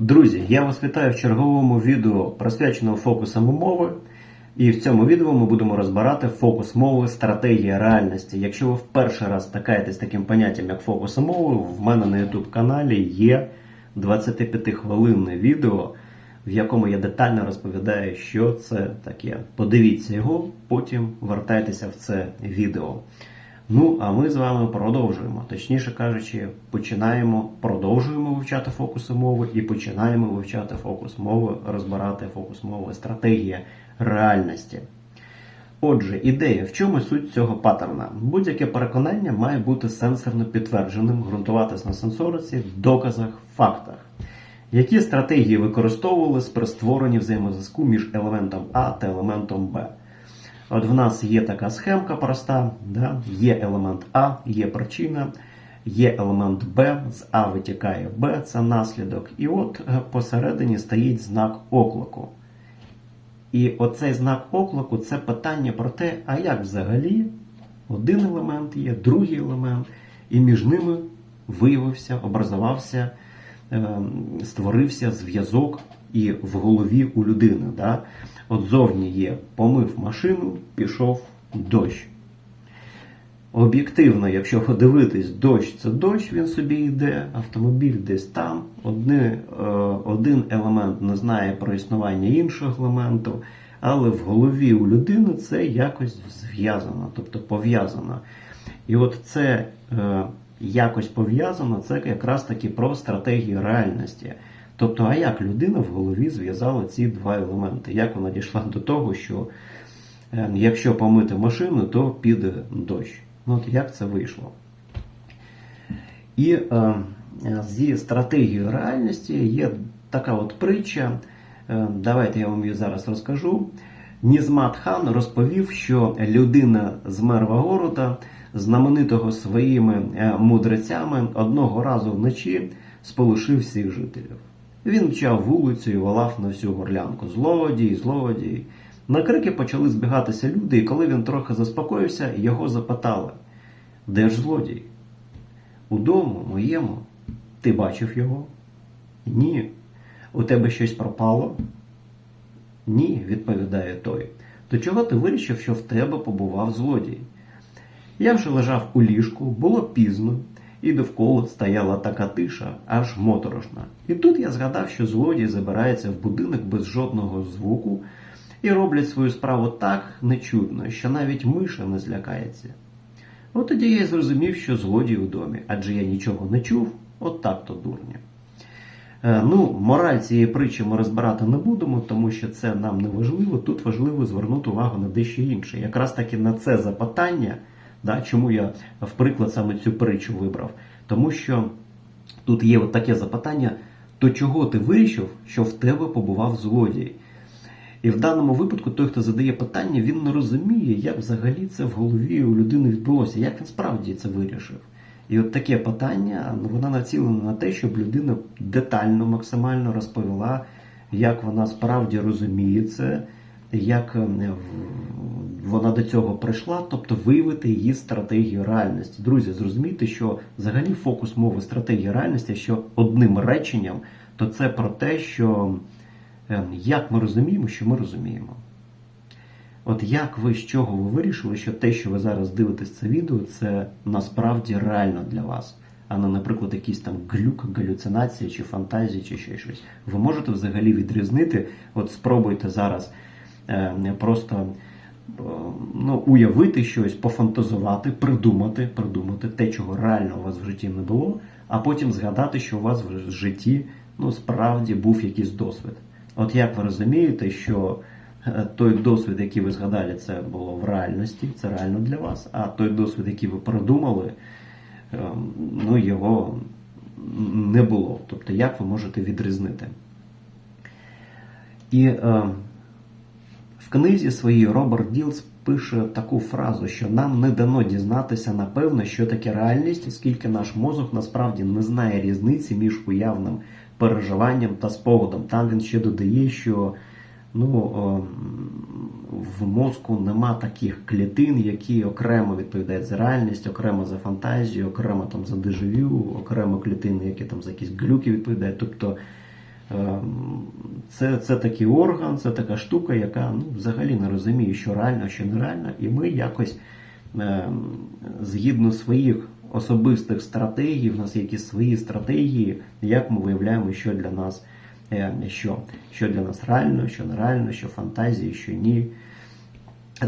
Друзі, я вас вітаю в черговому відео, присвяченому фокусам мови. І в цьому відео ми будемо розбирати фокус мови, стратегія реальності. Якщо ви вперше раз стикаєтесь з таким поняттям, як фокус мови, в мене на YouTube каналі є 25-хвилинне відео, в якому я детально розповідаю, що це таке. Подивіться його, потім вертайтеся в це відео. Ну, а ми з вами продовжуємо. Точніше кажучи, починаємо, продовжуємо вивчати фокуси мови і починаємо вивчати фокус мови, розбирати фокус мови, стратегія реальності. Отже, ідея, в чому суть цього паттерна? Будь-яке переконання має бути сенсорно підтвердженим, ґрунтуватись на сенсориці, доказах, фактах. Які стратегії використовувались при створенні взаємозв'язку між елементом А та елементом Б? От в нас є така схемка проста, да? є елемент А, є причина, є елемент Б, з А витікає Б, це наслідок. І от е, посередині стоїть знак оклику. І оцей знак оклику це питання про те, а як взагалі один елемент є, другий елемент, і між ними виявився, образувався, е, створився зв'язок і в голові у людини. Да? От зовні є помив машину, пішов дощ. Об'єктивно, якщо подивитись, дощ це дощ, він собі йде, автомобіль десь там. Одни, е, один елемент не знає про існування іншого елементу, але в голові у людини це якось зв'язано, тобто пов'язано. І от це е, якось пов'язано, це якраз таки про стратегію реальності. Тобто, а як людина в голові зв'язала ці два елементи? Як вона дійшла до того, що е, якщо помити машину, то піде дощ? Ну, от як це вийшло? І е, зі стратегією реальності є така от притча. Е, давайте я вам її зараз розкажу. Нізмат хан розповів, що людина з Мервагорода, знаменитого своїми е, мудрецями, одного разу вночі сполошив всіх жителів. Він мчав вулицю і волав на всю горлянку. Злодій, злодій. На крики почали збігатися люди, і коли він трохи заспокоївся, його запитали: Де ж злодій? У дому моєму. Ти бачив його? Ні. У тебе щось пропало? Ні, відповідає той. До чого ти вирішив, що в тебе побував злодій? Я вже лежав у ліжку, було пізно, і довкола стояла така тиша, аж моторошна. І тут я згадав, що злодій забирається в будинок без жодного звуку і роблять свою справу так нечутно, що навіть миша не злякається. От тоді я й зрозумів, що злодій у домі, адже я нічого не чув, от так то дурня. Е, Ну, мораль цієї притчі ми розбирати не будемо, тому що це нам не важливо. Тут важливо звернути увагу на дещо інше. Якраз таки на це запитання, да, чому я в приклад саме цю притчу вибрав. Тому що тут є от таке запитання: то чого ти вирішив, що в тебе побував злодій? І в даному випадку той, хто задає питання, він не розуміє, як взагалі це в голові у людини відбулося, як він справді це вирішив. І от таке питання, ну, вона націлена на те, щоб людина детально, максимально розповіла, як вона справді розуміє це, як е, вона до цього прийшла, тобто виявити її стратегію реальності. Друзі, зрозумійте, що взагалі фокус мови стратегії реальності, що одним реченням, то це про те, що е, як ми розуміємо, що ми розуміємо. От як ви з чого ви вирішили, що те, що ви зараз дивитесь це відео, це насправді реально для вас, а не, наприклад, якісь там глюк, галюцинації чи фантазії, чи ще щось. Ви можете взагалі відрізнити, от спробуйте зараз просто е, ну, уявити щось, пофантазувати, придумати, придумати те, чого реально у вас в житті не було, а потім згадати, що у вас в житті ну, справді був якийсь досвід. От як ви розумієте, що е, той досвід, який ви згадали, це було в реальності, це реально для вас. А той досвід, який ви придумали, е, ну його не було. Тобто, як ви можете відрізнити? І е, книзі своїй Роберт Ділс пише таку фразу, що нам не дано дізнатися напевно, що таке реальність, оскільки наш мозок насправді не знає різниці між уявним переживанням та спогадом. Там він ще додає, що ну, в мозку нема таких клітин, які окремо відповідають за реальність, окремо за фантазію, окремо там за дежавю, окремо клітини, які там за якісь глюки відповідають. Тобто Це, це такий орган, це така штука, яка ну, взагалі не розуміє, що реально, що нереально, і ми якось ем, згідно своїх особистих стратегій, в нас якісь свої стратегії, як ми виявляємо, що для нас е, що, що для нас реально, що нереально, що фантазії, що ні.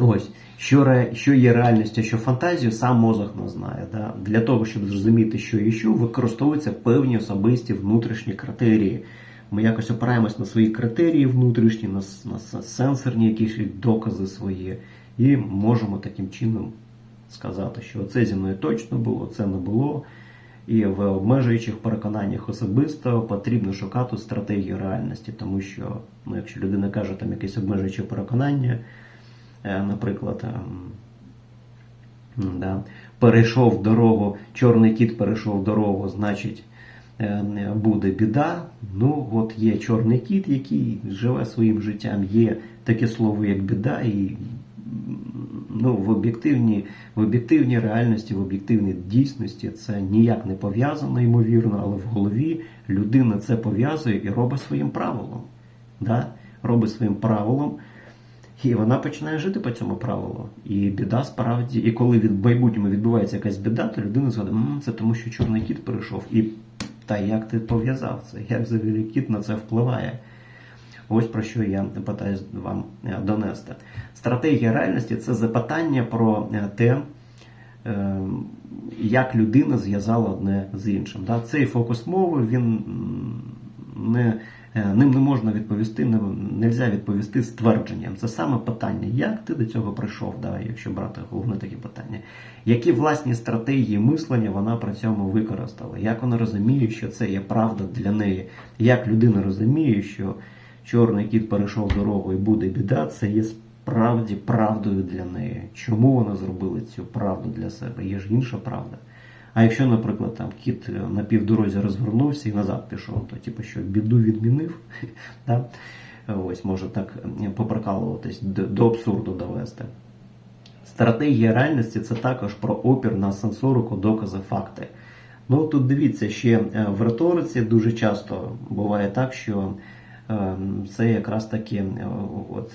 Ось, що, що є реальністю, а що фантазію, сам мозок не знає. Да? Для того, щоб зрозуміти, що і що, використовуються певні особисті внутрішні критерії. Ми якось опираємось на свої критерії внутрішні, на, на сенсорні якісь докази свої, і можемо таким чином сказати, що це зі мною точно було, це не було. І в обмежуючих переконаннях особисто потрібно шукати стратегію реальності, тому що ну, якщо людина каже там якесь обмежуюче переконання, е, наприклад, ем, да, перейшов дорогу, чорний кіт перейшов дорогу, значить буде біда. Ну, от є чорний кіт, який живе своїм життям, є таке слово, як біда, і ну, в об'єктивній, в об'єктивній реальності, в об'єктивній дійсності це ніяк не пов'язано, ймовірно, але в голові людина це пов'язує і робить своїм правилом. Да? Робить своїм правилом. І вона починає жити по цьому правилу. І біда справді, і коли від майбутньому відбувається якась біда, то людина згадує, «М, це тому, що чорний кіт прийшов. І та як ти пов'язав це? Як взагалі кіт на це впливає? Ось про що я питаюсь вам е, донести. Стратегія реальності це запитання про е, те, е, як людина зв'язала одне з іншим. Цей фокус мови він не, ним не можна відповісти, не можна відповісти ствердженням. Це саме питання, як ти до цього прийшов, да? якщо брати головне таке питання. Які власні стратегії мислення вона при цьому використала? Як вона розуміє, що це є правда для неї? Як людина розуміє, що чорний кіт перейшов дорогу і буде біда, це є справді правдою для неї. Чому вона зробила цю правду для себе? Є ж інша правда. А якщо, наприклад, там кіт е, на півдорозі розвернувся і назад пішов, то типу що біду відмінив, да? ось може так поприкалуватись до, абсурду довести. Стратегія реальності це також про опір на сенсорику, докази, факти. Ну тут дивіться, ще е, в риториці дуже часто буває так, що це якраз таки е,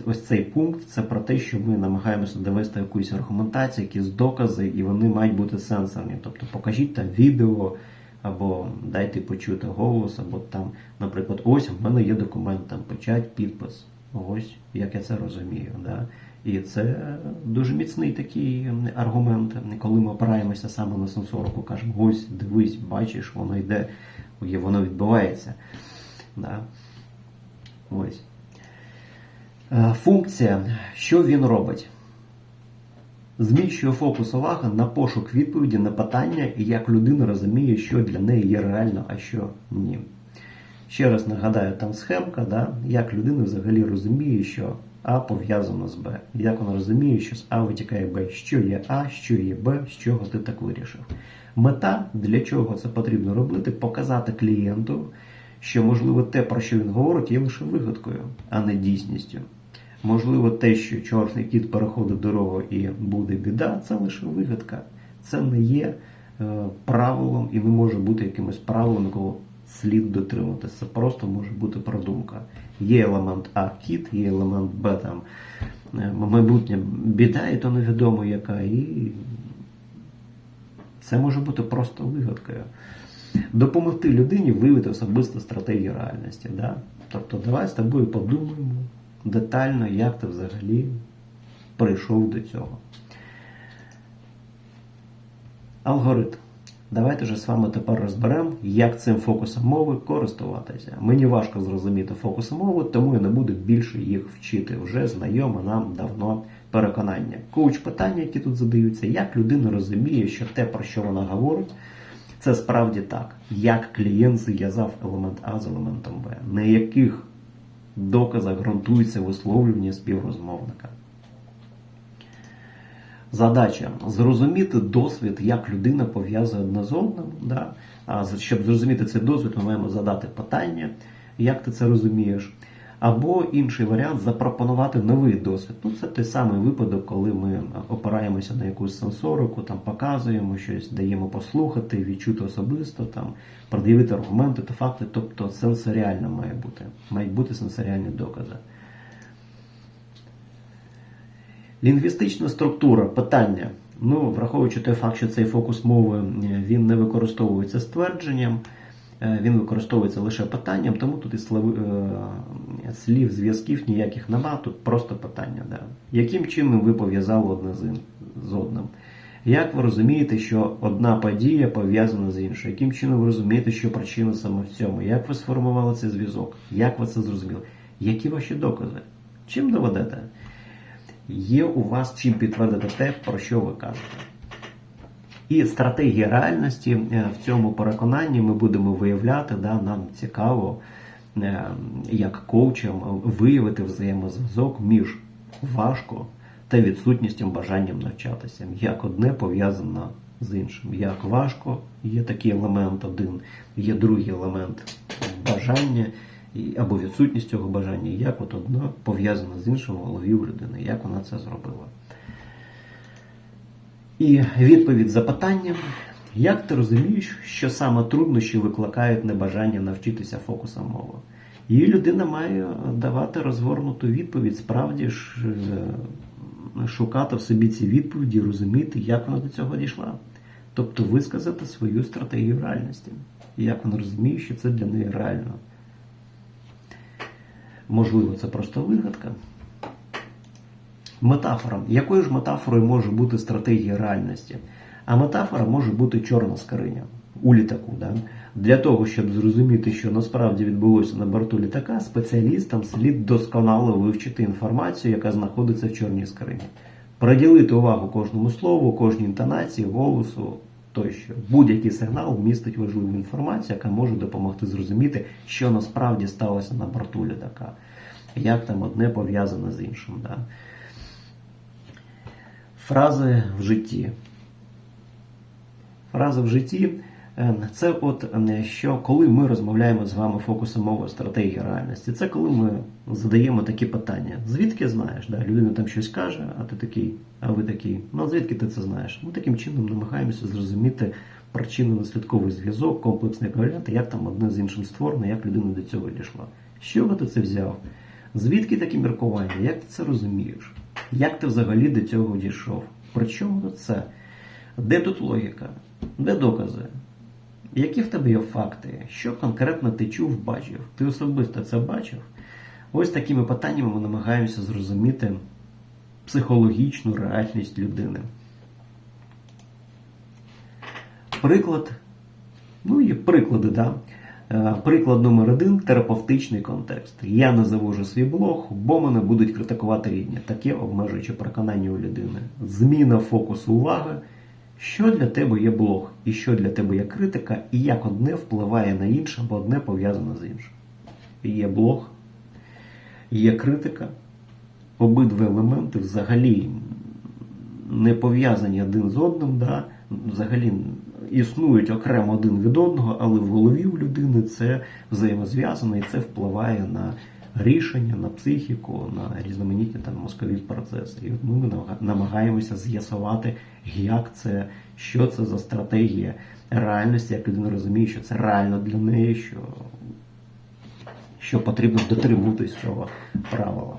ось цей пункт це про те, що ми намагаємося довести якусь аргументацію, якісь докази, і вони мають бути сенсорні. Тобто покажіть там відео, або дайте почути голос, або там, наприклад, ось в мене є документ, там печать, підпис. Ось як я це розумію. Да? І це дуже міцний такий аргумент, коли ми опираємося саме на сенсорку, кажемо, ось дивись, бачиш, воно йде, воно відбувається. Да? Ось. Е, Функція, що він робить? Зміщує фокус уваги на пошук відповіді на питання і як людина розуміє, що для неї є реально, а що ні. Ще раз нагадаю, там схемка, да, як людина взагалі розуміє, що А пов'язано з Б. Як вона розуміє, що з А витікає Б, що є А, що є Б, з чого ти так вирішив. Мета, для чого це потрібно робити, показати клієнту, що, можливо, те, про що він говорить, є лише вигадкою, а не дійсністю. Можливо, те, що чорний кіт переходить дорогу і буде біда, це лише вигадка. Це не є е, правилом і не може бути якимось правилом, якого слід дотримуватися. Це просто може бути продумка. Є елемент А кіт, є елемент Б там е, майбутнє біда, і то невідомо яка. І це може бути просто вигадкою. Допомогти людині виявити особисту стратегію реальності. Да? Тобто, давай з тобою подумаємо детально, як ти взагалі прийшов до цього. Алгоритм. Давайте же з вами тепер розберемо, як цим фокусом мови користуватися. Мені важко зрозуміти фокуси мови, тому я не буду більше їх вчити. Вже знайоме нам давно переконання. Коуч питання, які тут задаються, як людина розуміє, що те, про що вона говорить, це справді так. Як клієнт зв'язав елемент А з елементом Б, на яких доказах ґрунтується висловлювання співрозмовника. Задача зрозуміти досвід, як людина пов'язує одне з одним. Да? А щоб зрозуміти цей досвід, ми маємо задати питання, як ти це розумієш. Або інший варіант запропонувати новий досвід. Ну, це той самий випадок, коли ми опираємося на якусь сенсорику, там показуємо щось, даємо послухати, відчути особисто, там пред'явити аргументи та факти. Тобто сенсоріально має бути. Мають бути сенсоріальні докази. Лінгвістична структура питання. Ну, враховуючи той факт, що цей фокус мови е, він не використовується ствердженням, е, він використовується лише питанням, тому тут і е, слів зв'язків ніяких нема, тут просто питання. Да. Яким чином ви пов'язали одне з, одним? Як ви розумієте, що одна подія пов'язана з іншою? Яким чином ви розумієте, що причина саме в цьому? Як ви сформували цей зв'язок? Як ви це зрозуміли? Які ваші докази? Чим доведете? Є у вас чим підтвердити те, про що ви кажете. І стратегія реальності е, в цьому переконанні ми будемо виявляти, да, нам цікаво, як коучам виявити взаємозв'язок між важко та відсутністю бажанням навчатися. Як одне пов'язано з іншим. Як важко, є такий елемент один, є другий елемент бажання або відсутність цього бажання, як от одне пов'язане з іншим в голові у людини, як вона це зробила. І відповідь запитанням, як ти розумієш, що саме труднощі викликають небажання навчитися фокусам мови? І людина має давати розгорнуту відповідь, справді ж е, шукати в собі ці відповіді, розуміти, як вона до цього дійшла. Тобто висказати свою стратегію реальності, і як вона розуміє, що це для неї реально. Можливо, це просто вигадка. Метафора. Якою ж метафорою може бути стратегія реальності? А метафора може бути чорна скриня у літаку. Да? Для того, щоб зрозуміти, що насправді відбулося на борту літака, спеціалістам слід досконало вивчити інформацію, яка знаходиться в чорній скрині. Приділити увагу кожному слову, кожній інтонації, голосу тощо. Будь-який сигнал містить важливу інформацію, яка може допомогти зрозуміти, що насправді сталося на борту літака, як там одне пов'язане з іншим. Да? Фрази в житті. Фрази в житті е, це от е, що коли ми розмовляємо з вами фокусом мови стратегії реальності, це коли ми задаємо такі питання. Звідки знаєш? Да? Людина там щось каже, а ти такий, а ви такий. Ну звідки ти це знаєш? Ми таким чином намагаємося зрозуміти причинно-наслідковий зв'язок, комплексний варіант, як там одне з іншим створено, як людина до цього дійшла. З чого ти це взяв? Звідки такі міркування? Як ти це розумієш? Як ти взагалі до цього дійшов? При чому це? Де тут логіка? Де докази? Які в тебе є факти? Що конкретно ти чув, бачив? Ти особисто це бачив? Ось такими питаннями ми намагаємося зрозуміти психологічну реальність людини. Приклад. Ну, є приклади, да. Е, Приклад номер один терапевтичний контекст. Я не завожу свій блог, бо мене будуть критикувати рідні. Таке обмежуюче переконання у людини. Зміна фокусу уваги. Що для тебе є блог, і що для тебе є критика, і як одне впливає на інше, бо одне пов'язане з іншим. Є блог, є критика. Обидва елементи взагалі не пов'язані один з одним, да? взагалі існують окремо один від одного, але в голові у людини це взаємозв'язано і це впливає на рішення, на психіку, на різноманітні там мозкові процеси. І ми намагаємося з'ясувати, як це, що це за стратегія реальності, як людина розуміє, що це реально для неї, що що потрібно дотримуватись цього правила.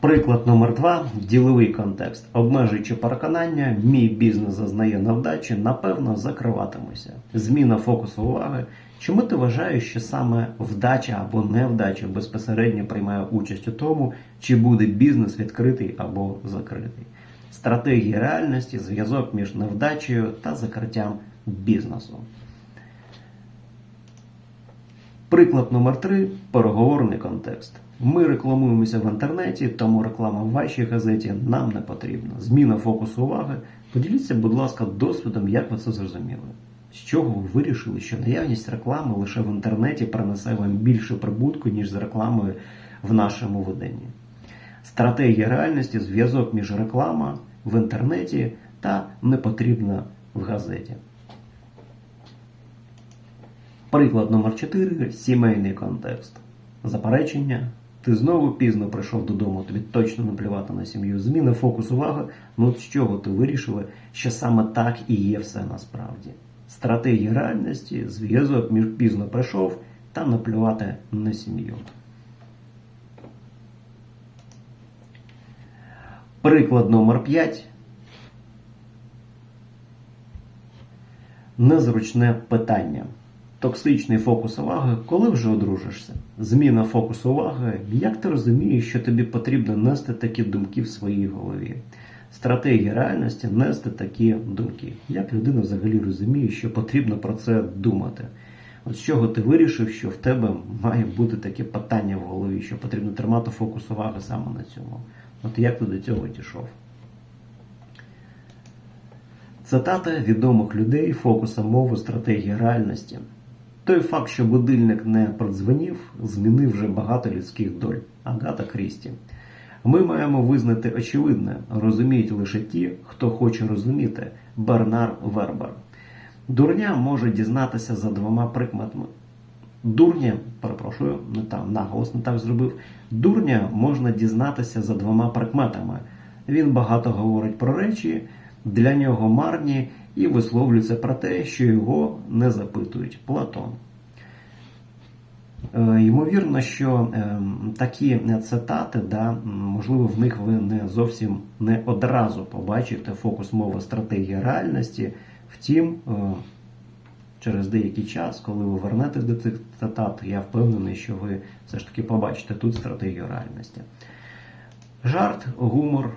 Приклад номер два діловий контекст. Обмежуючи переконання, мій бізнес зазнає невдачі, напевно, закриватимуся. Зміна фокусу уваги. Чому ти вважаєш, що саме вдача або невдача безпосередньо приймає участь у тому, чи буде бізнес відкритий або закритий? Стратегія реальності, зв'язок між невдачею та закриттям бізнесу. Приклад номер три переговорний контекст. Ми рекламуємося в інтернеті, тому реклама в вашій газеті нам не потрібна. Зміна фокусу уваги. Поділіться, будь ласка, досвідом, як ви це зрозуміли. З чого ви вирішили, що наявність реклами лише в інтернеті принесе вам більше прибутку, ніж з рекламою в нашому виданні? Стратегія реальності зв'язок між реклама в інтернеті та непотрібна в газеті. Приклад номер 4 сімейний контекст. Заперечення Ти знову пізно прийшов додому, тобі точно наплювати на сім'ю. Зміна фокус уваги. Ну от з чого ти вирішили, що саме так і є все насправді. Стратегія реальності, зв'язок між пізно прийшов та наплювати на сім'ю. Приклад номер 5. Незручне питання. Токсичний фокус уваги, коли вже одружишся? Зміна фокусу уваги, як ти розумієш, що тобі потрібно нести такі думки в своїй голові? Стратегія реальності нести такі думки. Як людина взагалі розуміє, що потрібно про це думати? От з чого ти вирішив, що в тебе має бути таке питання в голові, що потрібно тримати фокус уваги саме на цьому? От як ти до цього дійшов? Цитата відомих людей фокуса мови стратегії реальності. Той факт, що будильник не продзвонів, змінив вже багато людських доль. Агата Крісті. Ми маємо визнати очевидне, розуміють лише ті, хто хоче розуміти. Бернар Вербер. Дурня може дізнатися за двома прикметами. Дурня, перепрошую, не там наголос не так зробив. Дурня можна дізнатися за двома прикметами. Він багато говорить про речі, для нього марні і висловлюється про те, що його не запитують. Платон. Е, Ймовірно, що е, такі цитати, да, можливо, в них ви не зовсім не одразу побачите фокус мови стратегії реальності. Втім, е, через деякий час, коли ви вернетесь до цих цитат, я впевнений, що ви все ж таки побачите тут стратегію реальності. Жарт, гумор.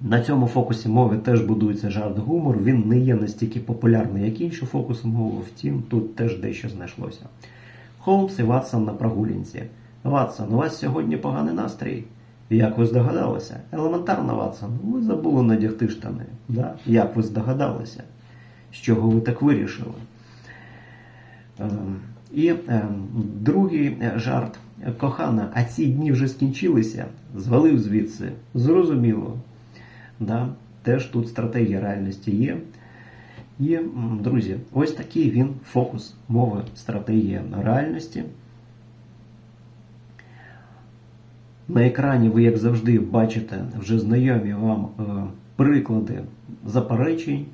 На цьому фокусі мови теж будується жарт гумор. Він не є настільки популярний, як інші фокуси мови, втім, тут теж дещо знайшлося. Холмс і Ватсон на прогулянці. Ватсон, у вас сьогодні поганий настрій. Як ви здогадалися? Елементарно, Ватсон, ви забули надягти штани. Да? Як ви здогадалися? З чого ви так вирішили? Ем, І ем, другий жарт. Кохана, а ці дні вже скінчилися? Звалив звідси. Зрозуміло. Да? Теж тут стратегія реальності є. І, друзі, ось такий він фокус мови стратегія реальності. На екрані ви, як завжди, бачите вже знайомі вам е, приклади заперечень,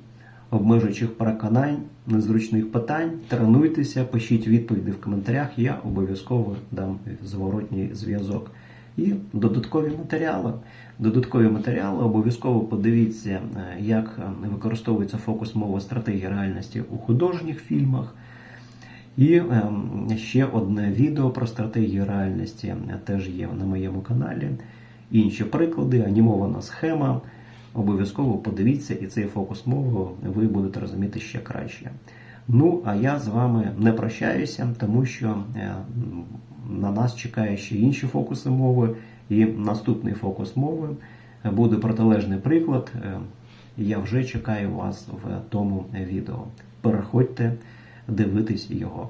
обмежуючих переконань, незручних питань. Тренуйтеся, пишіть відповіді в коментарях, я обов'язково дам зворотній зв'язок. І додаткові матеріали. Додаткові матеріали обов'язково подивіться, е, як е, використовується фокус мови стратегії реальності у художніх фільмах. І ем, ще одне відео про стратегію реальності е, теж є на моєму каналі. Інші приклади, анімована схема. Обов'язково подивіться, і цей фокус мови ви будете розуміти ще краще. Ну, а я з вами не прощаюся, тому що на нас чекає ще інші фокуси мови, і наступний фокус мови буде протилежний приклад. Е, Я вже чекаю вас в тому відео. Переходьте дивитись його.